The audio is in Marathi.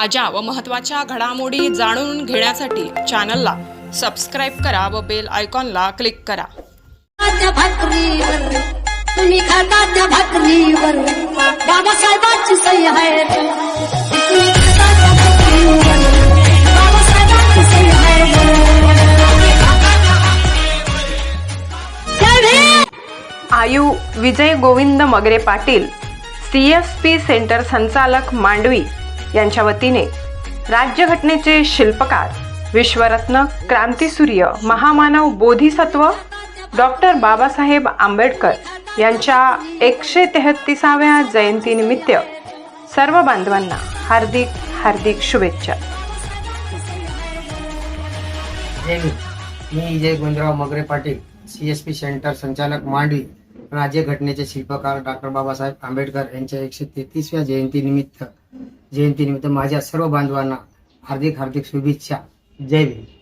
ताज्या व महत्त्वाच्या घडामोडी जाणून घेण्यासाठी चॅनलला सबस्क्राईब करा व बेल आयकॉनला क्लिक करा. तुम्ही खाता त्या भाकरीवर. बाबासाहेबांची सही आहे. तुम्ही खाता त्या भाकरीवर. बाबासाहेबांची सही आहे. जय भीम! आयु Vijay Govind Magare Patil C F P centre संचालक मांडवी यांच्या वतीने राज्यघटनेचे शिल्पकार विश्वरत्न क्रांतीसूर्य महामानव बोधिसत्व डॉक्टर बाबासाहेब आंबेडकर यांच्या एकशे तेहत्तीसाव्या जयंतीनिमित्त सर्व बांधवांना हार्दिक हार्दिक शुभेच्छा. मी Vijay Govindrao Magare Patil C S P centre संचालक मांडवी राज्य घटनेचे शिल्पकार डॉक्टर बाबासाहेब आंबेडकर यांच्या एकशे तेहतीसव्या जयंतीनिमित्त जयंतीनिमित्त माझ्या सर्व बांधवांना हार्दिक हार्दिक शुभेच्छा. जय भीम.